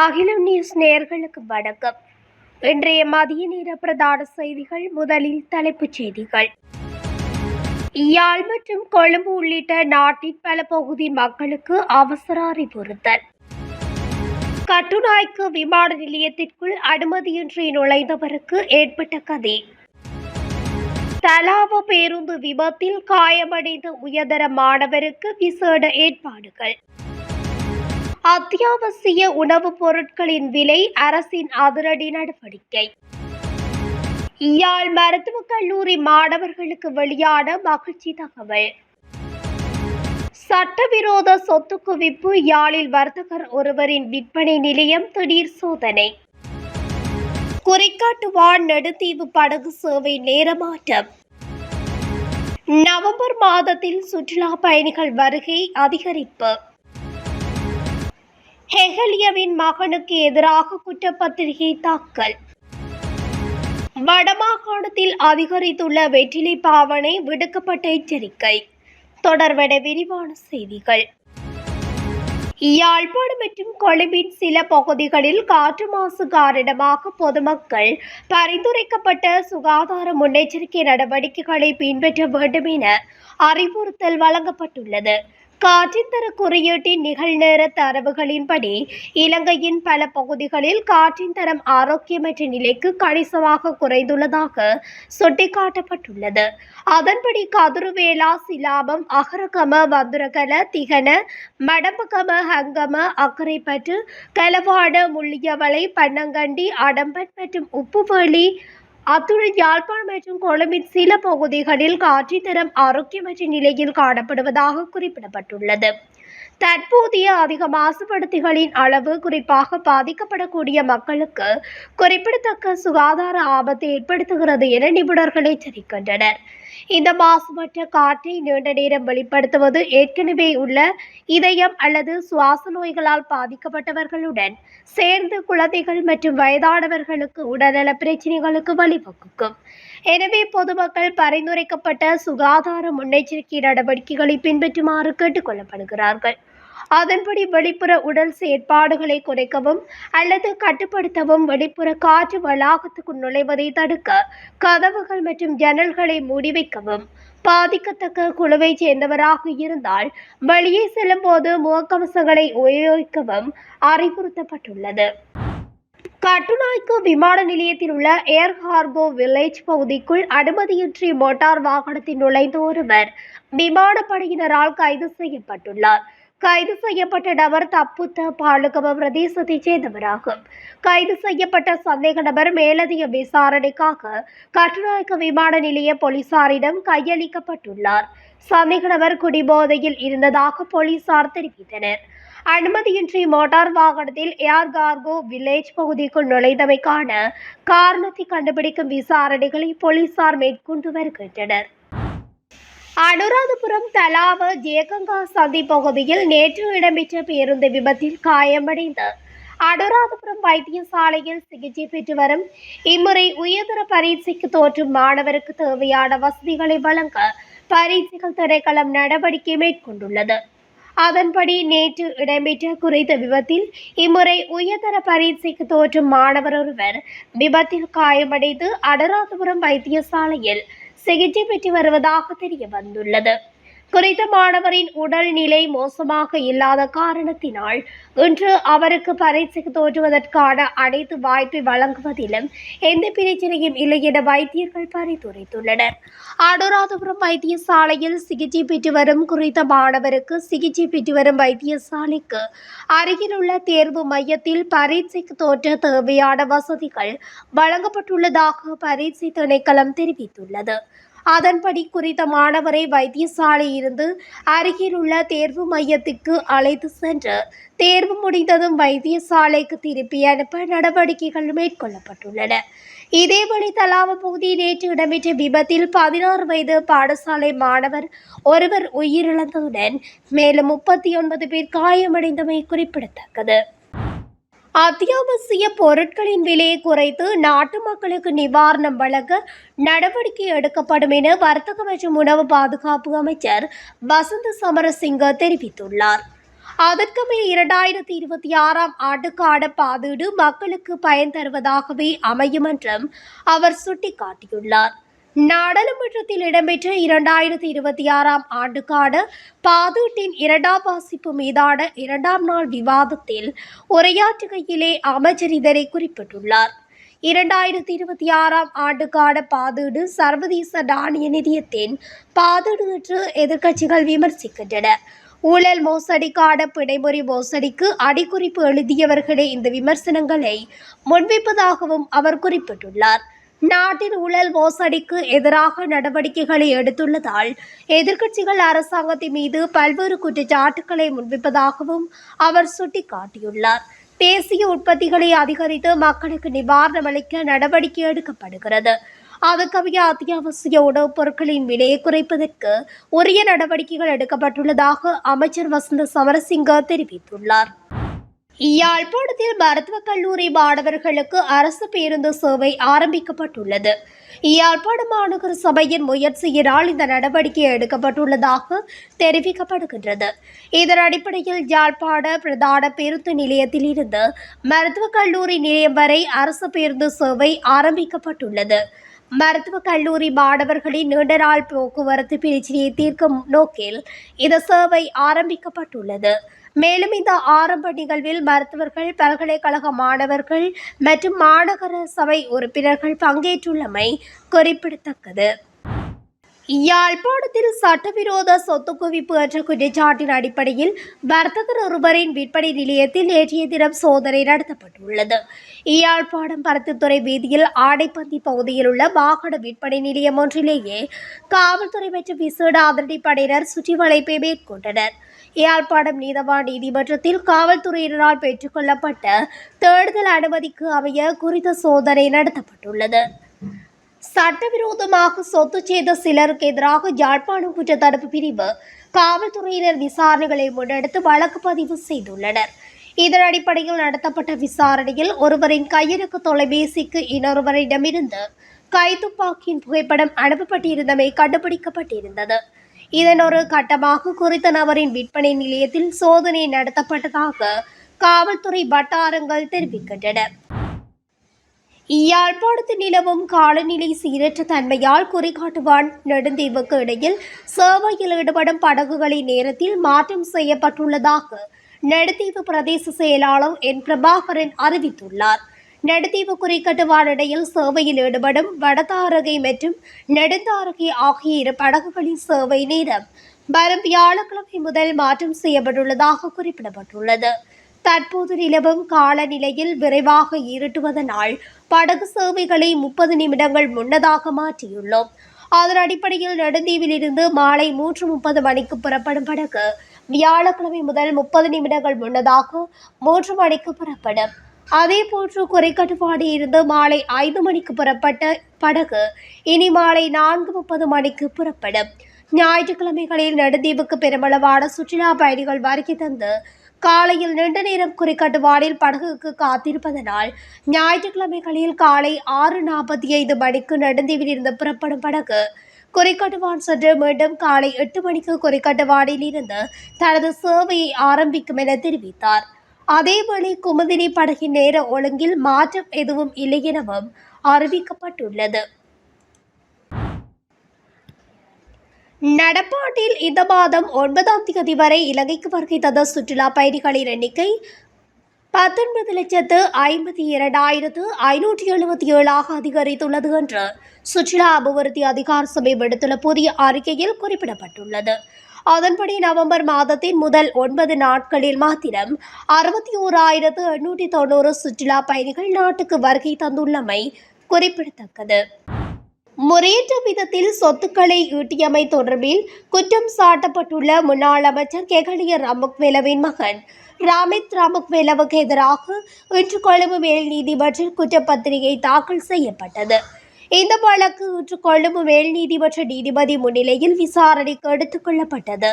அகிலம் நியூஸ் நேயர்களுக்கு வணக்கம். இன்றைய மதிய நேர பிரதான செய்திகள் முதலில் தலைப்புச் செய்திகள். யாழ் மற்றும் கொழும்பு உள்ளிட்ட நாட்டின் பல பகுதி மக்களுக்கு அவசர அறிவுறுத்தல். கட்டுநாய்க்கு விமான நிலையத்திற்குள் அனுமதியின்றி நுழைந்தவருக்கு ஏற்பட்ட கதி. தலாவ பேருந்து விபத்தில் காயமடைந்த உயர்தர மாணவருக்கு விசேட ஏற்பாடுகள். அத்தியாவசிய உணவுப் பொருட்களின் விலை அரசின் அதிரடி நடவடிக்கை. யாழ் மருத்துவக் கல்லூரி மாணவர்களுக்கு வெளியான மகிழ்ச்சி தகவல். சட்டவிரோத சொத்து குவிப்பு யாழில் வர்த்தகர் ஒருவரின் விற்பனை நிலையம் திடீர் சோதனை. குறிக்காட்டு நெடுத்தீவு படகு சேவை நேரமாற்றம் நவம்பர் மாதத்தில் சுற்றுலா பயணிகள் வருகை அதிகரிப்பு. ஹெகலியவின் மகனுக்கு எதிராக குற்றப்பத்திரிகை தாக்கல். வடமாகாணத்தில் அதிகரித்துள்ள வெற்றிலை பாவனை விடுக்கப்பட்ட எச்சரிக்கை. தொடர்வட விரிவான செய்திகள். யாழ்ப்பாணம் மற்றும் கொழும்பின் சில பகுதிகளில் காற்று மாசு காரணமாக பொதுமக்கள் பரிந்துரைக்கப்பட்ட சுகாதார முன்னெச்சரிக்கை நடவடிக்கைகளை பின்பற்ற வேண்டும் என அறிவுறுத்தல் வழங்கப்பட்டுள்ளது. காற்றின் தர குறியீட்டின் நிகழ்நேர தரவுகளின்படி இலங்கையின் பல பகுதிகளில் காற்றின் தரம் ஆரோக்கியமற்ற நிலைக்கு கணிசமாக குறைந்துள்ளதாக சுட்டிக்காட்டப்பட்டுள்ளது. அதன்படி கதுருவேலா சிலாபம் அகரகம வந்துரகல திகன மடம்பகம ஹங்கம அக்கரைப்பற்று கலவாட முள்ளியவளை பன்னங்கண்டி அடம்பன் மற்றும் உப்புவேலி அத்துடன் யாழ்ப்பாணம் மற்றும் கொழும்பின் சில பகுதிகளில் காற்றின் தரம் ஆரோக்கியமற்ற நிலையில் காணப்படுவதாக குறிப்பிடப்பட்டுள்ளது. தற்போதைய அதிக மாசுபடுத்திகளின் அளவு குறிப்பாக பாதிக்கப்படக்கூடிய மக்களுக்கு குறிப்பிடத்தக்க சுகாதார ஆபத்தை ஏற்படுத்துகிறது என நிபுணர்கள் எச்சரிக்கின்றனர். இந்த மாசுபட்ட காற்றை நீண்ட நேரம் வெளிப்படுத்துவது ஏற்கனவே உள்ள இதயம் அல்லது சுவாச நோய்களால் பாதிக்கப்பட்டவர்களுடன் சேர்ந்து குழந்தைகள் மற்றும் வயதானவர்களுக்கு உடல்நல பிரச்சனைகளுக்கு வழிவகுக்கும். எனவே பொதுமக்கள் பரிந்துரைக்கப்பட்ட சுகாதார முன்னெச்சரிக்கை நடவடிக்கைகளை பின்பற்றுமாறு கேட்டுக்கொள்ளப்படுகிறார்கள். அதன்படி வெளிப்புற உடல் செயற்பாடுகளை குறைக்கவும் அல்லது கட்டுப்படுத்தவும் வெளிப்புற காற்று வளாகத்துக்கு நுழைவதை தடுக்க கதவுகள் மற்றும் ஜன்னல்களை மூடி வைக்கவும். பாதிக்கத்தக்க குழுவைச் சேர்ந்தவராக இருந்தால் வெளியே செல்லும் போது முகக்கவசங்களை உபயோகிக்கவும் அறிவுறுத்தப்பட்டுள்ளது. கட்டுநாய்க்கு விமான நிலையத்தில் உள்ள ஏர் ஹார்கோ வில்லேஜ் பகுதிக்குள் அனுமதியின்றி மோட்டார் வாகனத்தில் நுழைந்த ஒருவர் விமானப்படையினரால் கைது செய்யப்பட்டுள்ளார். கைது செய்யப்பட்ட நபர் தப்புத்த பாலுகம பிரதேசத்தைச் சேர்ந்தவராகும் கைது செய்யப்பட்ட சந்தேக நபர் மேலதிக விசாரணைக்காக கட்டுநாயக்க விமான நிலைய போலீசாரிடம் கையளிக்கப்பட்டுள்ளார். சந்தேக நபர் குடிபோதையில் இருந்ததாக போலீசார் தெரிவித்தனர். அனுமதியின்றி மோட்டார் வாகனத்தில் ஏர் கார்கோ வில்லேஜ் பகுதிக்குள் நுழைந்தமைக்கான காரணத்தை கண்டுபிடிக்கும் விசாரணைகளை போலீசார் மேற்கொண்டு வருகின்றனர். அனுராதபுரம் தலாவ ஜெயகங்கா சந்தி பகுதியில் நேற்று இடம்பெற்ற பேருந்து விபத்தில் காயமடைந்த அனுராதபுரம் வைத்தியசாலையில் சிகிச்சை பெற்று வரும் இம்முறை உயர்தர பரீட்சைக்கு தோற்றும் மாணவருக்கு தேவையான வசதிகளை வழங்க பரீட்சைகள் திணைக்களம் நடவடிக்கை மேற்கொண்டுள்ளது. அதன்படி நேற்று இடம்பெற்ற குறித்த விபத்தில் இம்முறை உயர்தர பரீட்சைக்கு தோற்றும் மாணவர் ஒருவர் விபத்தில் காயமடைந்து அடராதபுரம் வைத்தியசாலையில் சிகிச்சை பெற்று வருவதாக தெரிய வந்துள்ளது. குறித்த மாணவரின் உடல்நிலை மோசமாக இல்லாத காரணத்தினால் இன்று அவருக்கு பரீட்சைக்கு தோற்றுவதற்கான அனைத்து வாய்ப்பை வழங்குவதிலும் எந்த பிரச்சனையும் இல்லை என வைத்தியர்கள் பரிந்துரைத்துள்ளனர். அனுராதபுரம் வைத்தியசாலையில் சிகிச்சை பெற்று வரும் குறித்த மாணவருக்கு சிகிச்சை பெற்று வரும் வைத்தியசாலைக்கு அருகில் உள்ள தேர்வு மையத்தில் பரீட்சைக்கு தோற்ற தேவையான வசதிகள் வழங்கப்பட்டுள்ளதாக பரீட்சை திணைக்களம் தெரிவித்துள்ளது. அதன்படி குறித்த மாணவரை வைத்தியசாலையில் இருந்து அருகில் உள்ள தேர்வு மையத்துக்கு அழைத்து சென்று தேர்வு முடிந்ததும் வைத்தியசாலைக்கு திருப்பி அனுப்ப நடவடிக்கைகள் மேற்கொள்ளப்பட்டுள்ளன. இதேபடி தலாவ பகுதியில் நேற்று இடம்பெற்ற விபத்தில் பதினாறு வயது பாடசாலை மாணவர் ஒருவர் உயிரிழந்ததுடன் மேலும் முப்பத்தி ஒன்பது பேர் காயமடைந்தமை குறிப்பிடத்தக்கது. அத்தியாவசிய பொருட்களின் விலையை குறைத்து நாட்டு மக்களுக்கு நிவாரணம் வழங்க நடவடிக்கை எடுக்கப்படும் என வர்த்தக மற்றும் உணவு பாதுகாப்பு அமைச்சர் வசந்த சமரசிங்க தெரிவித்துள்ளார். அதற்குமே இரண்டாயிரத்தி இருபத்தி ஆறாம் ஆண்டுக்கான பாதீடு மக்களுக்கு பயன் தருவதாகவே அமையும் என்றும் அவர் சுட்டிக்காட்டியுள்ளார். நாடாளுமன்றத்தில் இடம்பெற்ற இரண்டாயிரத்தி இருபத்தி ஆறாம் ஆண்டுக்கான பாதூட்டின் இரண்டாம் வாசிப்பு மீதான இரண்டாம் நாள் விவாதத்தில் உரையாற்றுகையிலே அமைச்சர் இதனை குறிப்பிட்டுள்ளார். இரண்டாயிரத்தி இருபத்தி ஆறாம் ஆண்டுக்கான பாதீடு சர்வதேச நாணய நிதியத்தின் பாதீடு என்று எதிர்க்கட்சிகள் விமர்சிக்கின்றன. ஊழல் மோசடிக்கான பிணைமுறை மோசடிக்கு அடிக்குறிப்பு எழுதியவர்களே இந்த விமர்சனங்களை முன்வைப்பதாகவும் அவர் குறிப்பிட்டுள்ளார். நாட்டின் ஊழல் மோசடிக்கு எதிராக நடவடிக்கைகளை எடுத்துள்ளதால் எதிர்க்கட்சிகள் அரசாங்கத்தின் மீது பல்வேறு குற்றச்சாட்டுக்களை முன்வைப்பதாகவும் அவர் சுட்டிக்காட்டியுள்ளார். தேசிய உற்பத்திகளை அதிகரித்து மக்களுக்கு நிவாரணம் அளிக்க நடவடிக்கை எடுக்கப்படுகிறது. அதற்கமைய அத்தியாவசிய உணவுப் பொருட்களின் விலையை குறைப்பதற்கு உரிய நடவடிக்கைகள் எடுக்கப்பட்டுள்ளதாக அமைச்சர் வசந்த சமரசிங்க தெரிவித்துள்ளார். யாழ்ப்பாணத்தில் மருத்துவக் கல்லூரி மாணவர்களுக்கு அரசு பேருந்து சேவை ஆரம்பிக்கப்பட்டுள்ளது. யாழ்ப்பாண மாநகர சபையின் முயற்சியினால் இந்த நடவடிக்கை எடுக்கப்பட்டுள்ளதாக தெரிவிக்கப்படுகின்றது. இதன் அடிப்படையில் யாழ்ப்பாண பிரதான பேருந்து நிலையத்தில் இருந்து மருத்துவக் கல்லூரி நிலையம் வரை அரசு பேருந்து சேவை ஆரம்பிக்கப்பட்டுள்ளது. மருத்துவக் கல்லூரி மாணவர்களின் நீண்ட நாள் போக்குவரத்து பிரச்சினையை தீர்க்கும் நோக்கில் இந்த சேவை ஆரம்பிக்கப்பட்டுள்ளது. மேலும் இந்த ஆரம்ப நிகழ்வில் மருத்துவர்கள் பல்கலைக்கழக மாணவர்கள் மற்றும் மாநகர சபை உறுப்பினர்கள் பங்கேற்றுள்ளமை குறிப்பிடத்தக்கது. யாழ்ப்பாணத்தில் சட்டவிரோத சொத்து குவிப்பு என்ற குற்றச்சாட்டின் அடிப்படையில் வர்த்தகர் ஒருவரின் விற்பனை நிலையத்தில் நேற்றைய தினம் சோதனை நடத்தப்பட்டுள்ளது யாழ்ப்பாணம் பருத்தித்துறை வீதியில் ஆடைப்பந்தி பகுதியில் உள்ள வாகன விற்பனை நிலையம் ஒன்றிலேயே காவல்துறை மற்றும் விசேட அதிரடிப்படையினர் சுற்றிவளைப்பை மேற்கொண்டனர் யாழ்ப்பாணம் நீதவான் நீதிமன்றத்தில் காவல்துறையினரால் பெற்றுக்கொள்ளப்பட்ட தேடுதல் அனுமதிக்கு அமைய குறித்த சோதனை நடத்தப்பட்டுள்ளது சட்டவிரோதமாக சொத்து செய்த சிலருக்கு எதிராக யாழ்ப்பாணம் குற்றத்தடுப்பு பிரிவு காவல்துறையினர் விசாரணைகளை முன்னெடுத்து வழக்கு பதிவு செய்துள்ளனர். இதன் அடிப்படையில் நடத்தப்பட்ட விசாரணையில் ஒருவரின் கையிறக்கு தொலைபேசிக்கு இன்னொருவரிடமிருந்து கைத்துப்பாக்கியின் புகைப்படம் அனுப்பப்பட்டிருந்தமை கண்டுபிடிக்கப்பட்டிருந்தது. இதன் ஒரு கட்டமாக குறித்த நபரின் விற்பனை நிலையத்தில் சோதனை நடத்தப்பட்டதாக காவல்துறை வட்டாரங்கள் தெரிவிக்கின்றன. யாழ்ப்பாணத்தில் நிலவும் காலநிலை சீரற்ற தன்மையால் குறிகாட்டுவான். நெடுந்தீவுக்கு இடையில் சேவையில் ஈடுபடும் படகுகளின் நேரத்தில் மாற்றம் செய்யப்பட்டுள்ளதாக நெடுந்தீவு பிரதேச செயலாளர் என். பிரபாகரன் அறிவித்துள்ளார். நெடுந்தீவு குறிக்கட்டுவான் இடையில் சேவையில் ஈடுபடும் வடதாரகை மற்றும் நெடுந்தாரகை ஆகிய இரு படகுகளின் சேவை நேரம் வரும் வியாழக்கிழமை முதல் மாற்றம் செய்யப்பட்டுள்ளதாக குறிப்பிடப்பட்டுள்ளது. தற்போது நிலவும் காலநிலையில் விரைவாக இருட்டுவதனால் படகு சேவைகளை முப்பது நிமிடங்கள் முன்னதாக மாற்றியுள்ளோம். அதன் அடிப்படையில் நெடுந்தீவில் இருந்து மாலை மூன்று முப்பது மணிக்கு புறப்படும் படகு வியாழக்கிழமை முதல் முப்பது நிமிடங்கள் முன்னதாக மூன்று மணிக்கு புறப்படும். அதே போன்று குறைக்கட்டுப்பாடு இருந்து மாலை ஐந்து மணிக்கு புறப்பட்ட படகு இனி மாலை நான்கு முப்பது மணிக்கு புறப்படும். ஞாயிற்றுக்கிழமைகளில் நடுதீவுக்கு பெருமளவான சுற்றுலா பயணிகள் வருகை தந்து காலையில் நீண்ட நேரம் குறிக்கட்டுவாடில் படகுக்கு காத்திருப்பதனால் ஞாயிற்றுக்கிழமைகளில் காலை ஆறு நாற்பத்தி ஐந்து மணிக்கு நெடுந்தீவில் இருந்து புறப்படும் படகு குறிக்கட்டுவான் சென்று மீண்டும் காலை எட்டு மணிக்கு குறிக்கட்டுவாடில் இருந்து தனது சேவையை ஆரம்பிக்கும் என தெரிவித்தார். அதேவேளை குமுதினி படகின் நேர ஒழுங்கில் மாற்றம் எதுவும் இல்லை எனவும் அறிவிக்கப்பட்டுள்ளது. நடப்பாண்டில் இந்த மாதம் ஒன்பதாம் தேதி வரை இலங்கைக்கு வருகை தந்த சுற்றுலா பயணிகளின் எண்ணிக்கை பத்தொன்பது லட்சத்து ஐம்பத்தி இரண்டாயிரத்து ஐநூற்றி எழுபத்தி ஏழாக அதிகரித்துள்ளது என்று சுற்றுலா அபிவிருத்தி அதிகார சபை விடுத்துள்ள புதிய அறிக்கையில் குறிப்பிடப்பட்டுள்ளது. அதன்படி நவம்பர் மாதத்தின் முதல் ஒன்பது நாட்களில் மாத்திரம் அறுபத்தி ஓராயிரத்து எண்ணூற்றி தொண்ணூறு சுற்றுலா பயணிகள் நாட்டுக்கு வருகை தந்துள்ளமை குறிப்பிடத்தக்கது. முறையற்ற விதத்தில் சொத்துக்களை ஈட்டியமை தொடர்பில் குற்றம் சாட்டப்பட்டுள்ள முன்னாள் அமைச்சர் கெகலிய ராமக்வேலவின் மகன். ராமித் ராமக்வேலவுக்கு எதிராக இன்று கொழும்பு மேல் நீதிமன்றில் குற்றப்பத்திரிகை தாக்கல் செய்யப்பட்டது. இந்த வழக்கு இன்று கொழும்பு மேல் நீதிமன்ற நீதிபதி முன்னிலையில் விசாரணைக்கு எடுத்துக் கொள்ளப்பட்டது.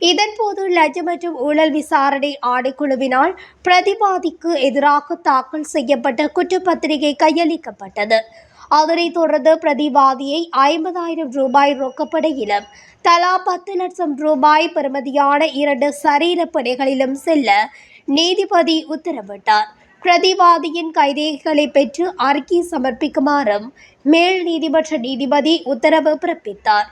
இதன்போது லஞ்ச மற்றும் ஊழல் விசாரணை ஆணைக்குழுவினால் பிரதிவாதிக்கு எதிராக தாக்கல் செய்யப்பட்ட குற்றப்பத்திரிகை கையளிக்கப்பட்டது. அதனைத் தொடர்ந்து பிரதிவாதியை ஐம்பதாயிரம் ரூபாய் ரொக்கப்படையிலும் தலா பத்து லட்சம் ரூபாய் பெறுமதியான இரண்டு சரீரப்படைகளிலும் செல்ல நீதிபதி உத்தரவிட்டார். பிரதிவாதியின் கைரேகைகளை பெற்று அறிக்கை சமர்ப்பிக்குமாறும் மேல் நீதிமன்ற நீதிபதி உத்தரவு பிறப்பித்தார்.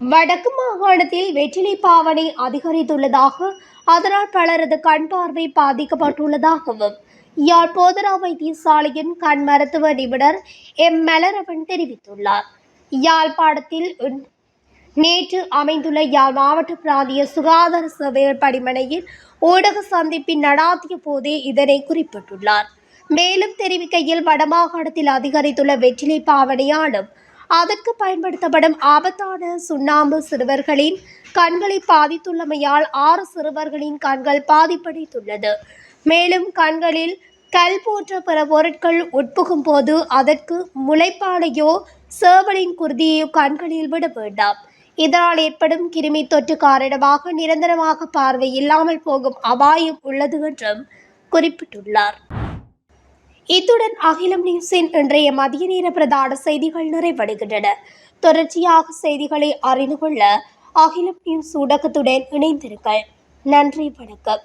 வடக்கு மாகாணத்தில் வெற்றிலை பாவனை அதிகரித்துள்ளதாக அதனால் பலரது கண் பார்வை பாதிக்கப்பட்டுள்ளதாகவும் யாழ் போதரா வைத்தியசாலையின் கண் மருத்துவ நிபுணர் எம். மலரவன் தெரிவித்துள்ளார். யாழ்ப்பாணத்தில் நேற்று அமைந்துள்ள யாழ் மாவட்ட பிராந்திய சுகாதார சேவைகள் பணிமனையில் ஊடக சந்திப்பின் நடாத்திய போதே இதனை குறிப்பிட்டுள்ளார். மேலும் தெரிவிக்கையில் வடமாகாணத்தில் அதிகரித்துள்ள வெற்றிலை பாவனையாலும் அதற்கு பயன்படுத்தப்படும் ஆபத்தான சுண்ணாம்பு சிறுவர்களின் கண்களை பாதித்துள்ளமையால் ஆறு சிறுவர்களின் கண்கள் பாதிப்படைத்துள்ளது மேலும் கண்களில் கல் போன்ற பிற பொருட்கள் உட்புகும் போது அதற்கு முளைப்பாடையோ சேவலின் குருதியையோ கண்களில் விட வேண்டாம். இதனால் ஏற்படும் கிருமி தொற்று காரணமாக நிரந்தரமாக பார்வை இல்லாமல் போகும் அபாயம் உள்ளது என்றும் குறிப்பிட்டுள்ளார். இத்துடன் அகிலம் நியூஸின் இன்றைய மதிய நேர பிரதான செய்திகள் நிறைவடைகின்றன. தொடர்ச்சியாக செய்திகளை அறிந்து கொள்ள அகிலம் நியூஸ் ஊடகத்துடன் இணைந்திருங்கள். நன்றி வணக்கம்.